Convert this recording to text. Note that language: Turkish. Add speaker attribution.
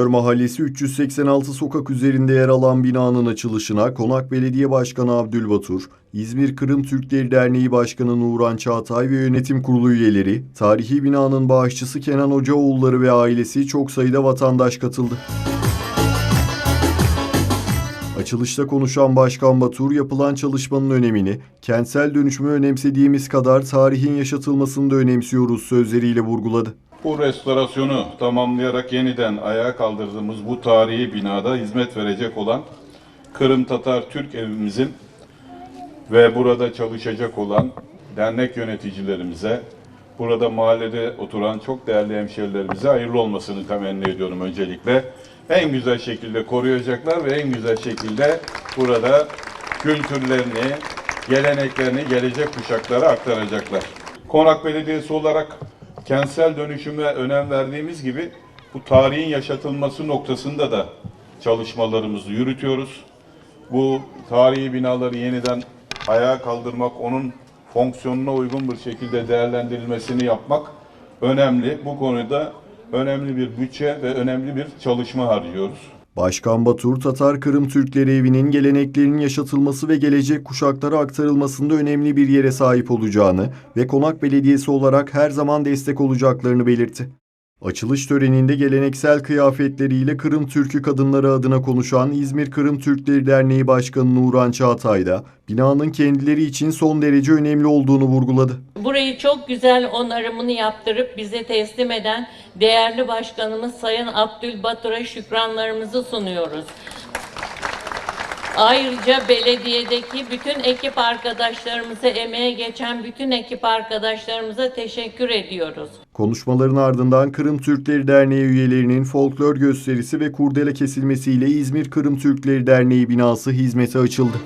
Speaker 1: Minör Mahallesi 386 sokak üzerinde yer alan binanın açılışına Konak Belediye Başkanı Abdülbatur, İzmir Kırım Türkleri Derneği Başkanı Nuran Çağatay ve yönetim kurulu üyeleri, tarihi binanın bağışçısı Kenan Hocaoğulları ve ailesi çok sayıda vatandaş katıldı. Açılışta konuşan Başkan Batur yapılan çalışmanın önemini, kentsel dönüşümü önemsediğimiz kadar tarihin yaşatılmasını da önemsiyoruz sözleriyle vurguladı.
Speaker 2: Bu restorasyonu tamamlayarak yeniden ayağa kaldırdığımız bu tarihi binada hizmet verecek olan Kırım Tatar Türk evimizin ve burada çalışacak olan dernek yöneticilerimize, burada mahallede oturan çok değerli hemşerilerimize hayırlı olmasını temenni ediyorum öncelikle. En güzel şekilde koruyacaklar ve en güzel şekilde burada kültürlerini, geleneklerini gelecek kuşaklara aktaracaklar. Konak Belediyesi olarak kentsel dönüşüme önem verdiğimiz gibi bu tarihin yaşatılması noktasında da çalışmalarımızı yürütüyoruz. Bu tarihi binaları yeniden ayağa kaldırmak, onun fonksiyonuna uygun bir şekilde değerlendirilmesini yapmak önemli. Bu konuda önemli bir bütçe ve önemli bir çalışma harcıyoruz.
Speaker 1: Başkan Batur, Tatar Kırım Türkleri evinin geleneklerinin yaşatılması ve gelecek kuşaklara aktarılmasında önemli bir yere sahip olacağını ve Konak Belediyesi olarak her zaman destek olacaklarını belirtti. Açılış töreninde geleneksel kıyafetleriyle Kırım Türkü kadınları adına konuşan İzmir Kırım Türkleri Derneği Başkanı Nuran Çağatay da binanın kendileri için son derece önemli olduğunu vurguladı.
Speaker 3: Burayı çok güzel onarımını yaptırıp bize teslim eden değerli başkanımız Sayın Abdülbatur'a şükranlarımızı sunuyoruz. Ayrıca belediyedeki bütün ekip arkadaşlarımıza, emeğe geçen bütün ekip arkadaşlarımıza teşekkür ediyoruz.
Speaker 1: Konuşmaların ardından Kırım Türkleri Derneği üyelerinin folklor gösterisi ve kurdele kesilmesiyle İzmir Kırım Türkleri Derneği binası hizmete açıldı.